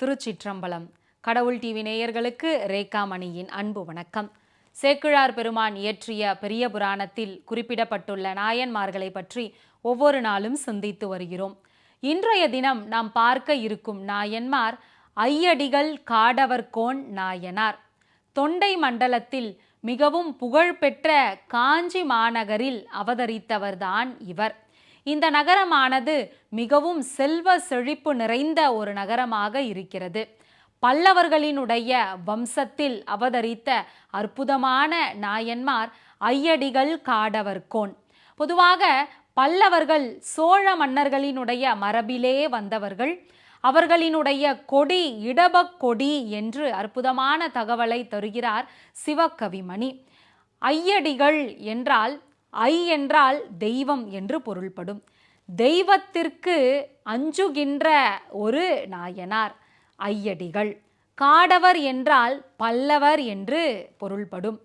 திருச்சிற்றம்பலம். கடவுள் டிவி நேயர்களுக்கு ரேகாமணியின் அன்பு வணக்கம். சேக்கிழார் பெருமான் இயற்றிய பெரிய புராணத்தில் குறிப்பிடப்பட்டுள்ள நாயன்மார்களை பற்றி ஒவ்வொரு நாளும் சிந்தித்து வருகிறோம். இன்றைய தினம் நாம் பார்க்க இருக்கும் நாயன்மார் ஐயடிகள் காடவர்கோன் நாயனார். தொண்டை மண்டலத்தில் மிகவும் புகழ்பெற்ற காஞ்சி மாநகரில் அவதரித்தவர்தான் இவர். இந்த நகரமானது மிகவும் செல்வ செழிப்பு நிறைந்த ஒரு நகரமாக இருக்கிறது. பல்லவர்களினுடைய வம்சத்தில் அவதரித்த அற்புதமான நாயன்மார் ஐயடிகள் காடவர்கோன் பொதுவாக பல்லவர்கள் சோழ மன்னர்களினுடைய மரபிலே வந்தவர்கள். அவர்களினுடைய கொடி இடபக் கொடி என்று அற்புதமான தகவலை தருகிறார் சிவகவிமணி. ஐயடிகள் என்றால் ஐ என்றால் தெய்வம் என்று பொருள்படும். தெய்வத்திற்கு அஞ்சுகின்ற ஒரு நாயனார் ஐயடிகள். காடவர் என்றால் பல்லவர் என்று பொருள்படும்.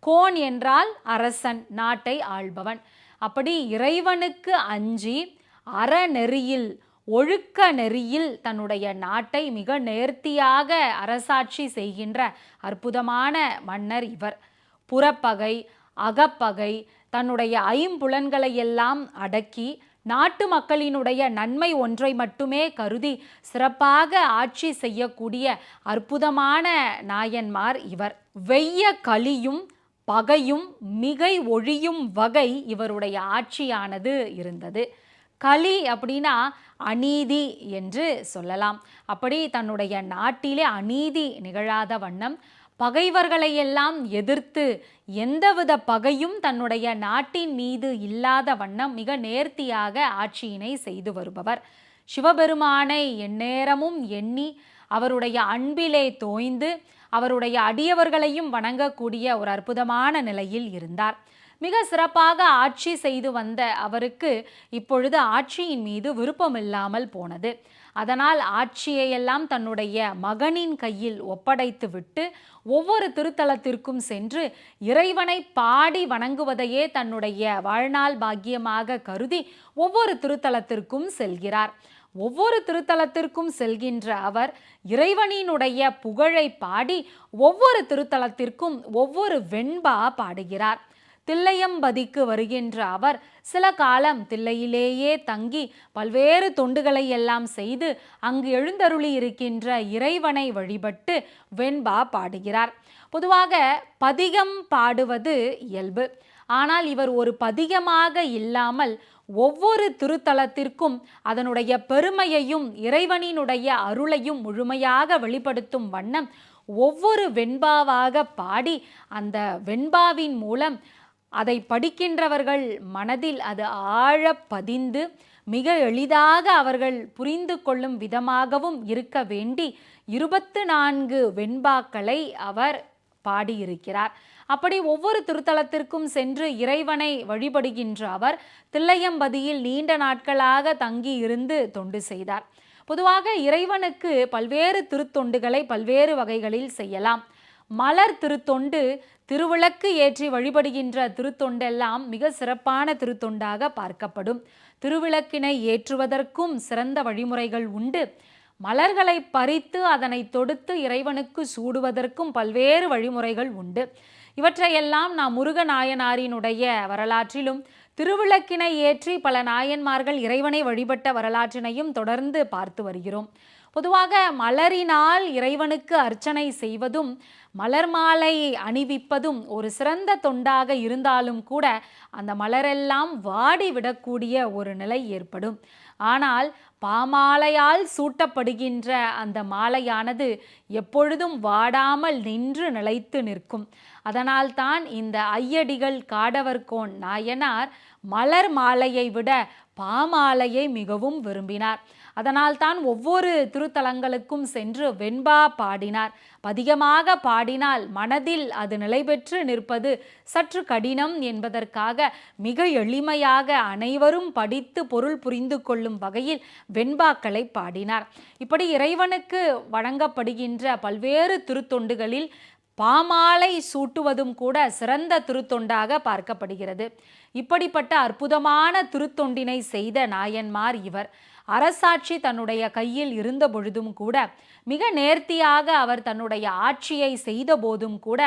கோன் என்றால் அரசன் நாட்டை ஆள்பவன். அப்படி இறைவனுக்கு அஞ்சி அறநெறியில் ஒழுக்க நெறியில் தன்னுடைய நாட்டை மிக நேர்த்தியாக அரசாட்சி செய்கின்ற அற்புதமான மன்னர் இவர். புறப்பகை அகப்பகை தன்னுடைய ஐம்புலன்களை எல்லாம் அடக்கி நாட்டு மக்களினுடைய நன்மை ஒன்றை மட்டுமே கருதி சிறப்பாக ஆட்சி செய்யக்கூடிய அற்புதமான நாயன்மார் இவர். வெய்ய கலியும் பகையும் மிகை ஒழியும் வகை இவருடைய ஆட்சியானது இருந்தது. களி அப்படின்னா அநீதி என்று சொல்லலாம். அப்படி தன்னுடைய நாட்டிலே அநீதி நிகழாத வண்ணம் பகைவர்களை எல்லாம் எதிர்த்து எந்தவித பகையும் தன்னுடைய நாட்டின் மீது இல்லாத வண்ணம் மிக நேர்த்தியாக ஆட்சியினை செய்து வருபவர். சிவபெருமானை எந்நேரமும் எண்ணி அவருடைய அன்பிலே தோய்ந்து அவருடைய அடியவர்களையும் வணங்கக்கூடிய ஒரு அற்புதமான நிலையில் இருந்தார். மிக சிறப்பாக ஆட்சி செய்து வந்த அவருக்கு இப்பொழுது ஆட்சியின் மீது விருப்பமில்லாமல் போனது. அதனால் ஆட்சியையெல்லாம் தன்னுடைய மகனின் கையில் ஒப்படைத்து விட்டு ஒவ்வொரு திருத்தலத்திற்கும் சென்று இறைவனை பாடி வணங்குவதையே தன்னுடைய வாழ்நாள் பாக்கியமாக கருதி ஒவ்வொரு திருத்தலத்திற்கும் செல்கிறார். ஒவ்வொரு திருத்தலத்திற்கும் செல்கின்ற அவர் இறைவனினுடைய புகழை பாடி ஒவ்வொரு திருத்தலத்திற்கும் ஒவ்வொரு வெண்பா பாடுகிறார். தில்லையம்பதிக்கு வருகின்ற அவர் சில காலம் தில்லையிலேயே தங்கி பல்வேறு தொண்டுகளை எல்லாம் செய்து அங்கு எழுந்தருளி இருக்கின்ற இறைவனை வழிபட்டு வெண்பா பாடுகிறார். பொதுவாக பதிகம் பாடுவது இயல்பு. ஆனால் இவர் ஒரு பதிகமாக இல்லாமல் ஒவ்வொரு திருத்தலத்திற்கும் அதனுடைய பெருமையையும் இறைவனினுடைய அருளையும் முழுமையாக வெளிப்படுத்தும் வண்ணம் ஒவ்வொரு வெண்பாவாக பாடி அந்த வெண்பாவின் மூலம் அதை படிக்கின்றவர்கள் மனதில் அது ஆழ பதிந்து மிக எளிதாக அவர்கள் புரிந்து கொள்ளும் விதமாகவும் இருக்க வேண்டி இருபத்து நான்கு வெண்பாக்களை அவர் பாடியிருக்கிறார். அப்படி ஒவ்வொரு திருத்தலத்திற்கும் சென்று இறைவனை வழிபடுகின்ற அவர் தில்லையம்பதியில் நீண்ட நாட்களாக தங்கி இருந்து தொண்டு செய்தார். பொதுவாக இறைவனுக்கு பல்வேறு திருத்தொண்டுகளை பல்வேறு வகைகளில் செய்யலாம். மலர் திருத்தொண்டு திருவிளக்கு ஏற்றி வழிபடுகின்ற திருத்தொண்டெல்லாம் மிக சிறப்பான திருத்தொண்டாக பார்க்கப்படும். திருவிளக்கினை ஏற்றுவதற்கும் சிறந்த வழிமுறைகள் உண்டு. மலர்களை பறித்து அதனை தொடுத்து இறைவனுக்கு சூடுவதற்கும் பல்வேறு வழிமுறைகள் உண்டு. இவற்றையெல்லாம் நாம் முருக நாயனாரினுடைய வரலாற்றிலும் திருவிளக்கினை ஏற்றி பல நாயன்மார்கள் இறைவனை வழிபட்ட வரலாற்றினையும் தொடர்ந்து பார்த்து வருகிறோம். பொதுவாக மலரினால் இறைவனுக்கு அர்ச்சனை செய்வதும் மலர் மாலை அணிவிப்பதும் ஒரு சிறந்த தொண்டாக இருந்தாலும் கூட அந்த மலரெல்லாம் வாடி விடக்கூடிய ஒரு நிலை ஏற்படும். ஆனால் பாமாலையால் சூட்டப்படுகின்ற அந்த மாலையானது எப்பொழுதும் வாடாமல் நின்று நிலைத்து நிற்கும். அதனால்தான் இந்த ஐயடிகள் காடவர்கோன் நாயனார் மலர் மாலையை விட பாமாலையை மிகவும் விரும்பினார். அதனால்தான் ஒவ்வொரு திருத்தலங்களுக்கும் சென்று வெண்பா பாடினார். அதிகமாக பாடினால் மனதில் அது நிலை பெற்று நிற்பது சற்று கடினம் என்பதற்காக மிக எளிமையாக அனைவரும் படித்து பொருள் புரிந்து கொள்ளும் வகையில் வெண்பாக்களை பாடினார். இப்படி இறைவனுக்கு வழங்கப்படுகின்ற பல்வேறு திருத்தொண்டுகளில் பாமாலை சூட்டுவதும் கூட சிறந்த திருத்தொண்டாக பார்க்கப்படுகிறது. இப்படிப்பட்ட அற்புதமான திருத்தொண்டினை செய்த நாயன்மார் இவர். அரசாட்சி தன்னுடைய கையில் இருந்த பொழுதும் கூட மிக நேர்த்தியாக அவர் தன்னுடைய ஆட்சியை செய்த போதும் கூட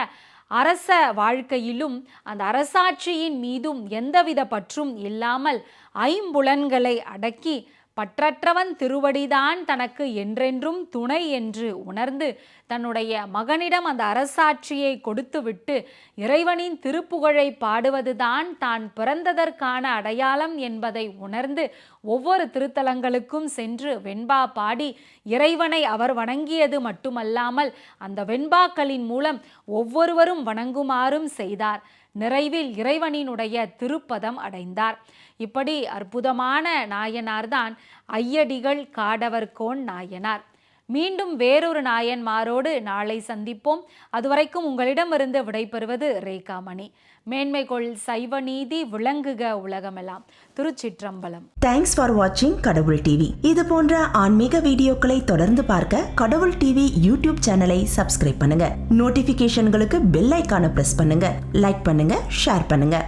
அரச வாழ்க்கையிலும் அந்த அரசாட்சியின் மீதும் எந்தவித பற்றும் இல்லாமல் ஐம்புலன்களை அடக்கி பற்றற்றவன் திருவடிதான் தனக்கு என்றென்றும் துணை என்று உணர்ந்து தன்னுடைய மகனிடம் அந்த அரசாட்சியை கொடுத்துவிட்டு இறைவனின் திருப்புகழை பாடுவதுதான் தான் பிறந்ததற்கான அடையாளம் என்பதை உணர்ந்து ஒவ்வொரு திருத்தலங்களுக்கும் சென்று வெண்பா பாடி இறைவனை அவர் வணங்கியது மட்டுமல்லாமல் அந்த வெண்பாக்களின் மூலம் ஒவ்வொருவரும் வணங்குமாறும் செய்தார். நிறைவில் இறைவனினுடைய திருப்பதம் அடைந்தார். இப்படி அற்புதமான நாயனார்தான் ஐயடிகள் காடவர்கோன் நாயனார். மீண்டும் வேறொரு நாயன்மாரோடு நாளை சந்திப்போம். அதுவரைக்கும் உங்களிடமிருந்து விடைபெறுவது ரேகாமணி மேன்மைகொள் சைவ நீதி விளங்குக உலகமெல்லாம். திருச்சிற்றம்பலம். தேங்க்ஸ் ஃபார் வாட்சிங் கடவுள் டிவி. இது போன்ற ஆன்மீக வீடியோக்களை தொடர்ந்து பார்க்க கடவுள் டிவி யூடியூப் சேனலை சப்ஸ்கிரைப் பண்ணுங்க. நோட்டிபிகேஷன்களுக்கு பெல் ஐக்கான பிரஸ் பண்ணுங்க. லைக் பண்ணுங்க ஷேர் பண்ணுங்க.